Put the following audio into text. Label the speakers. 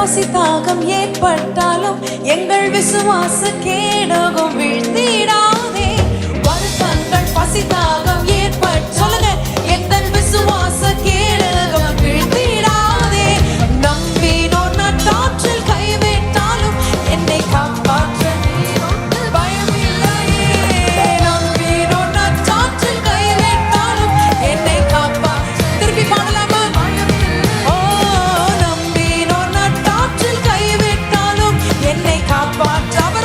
Speaker 1: பசி தாகம் ஏற்பட்டாலும் எங்கள் விசுவாச கேடகம் my double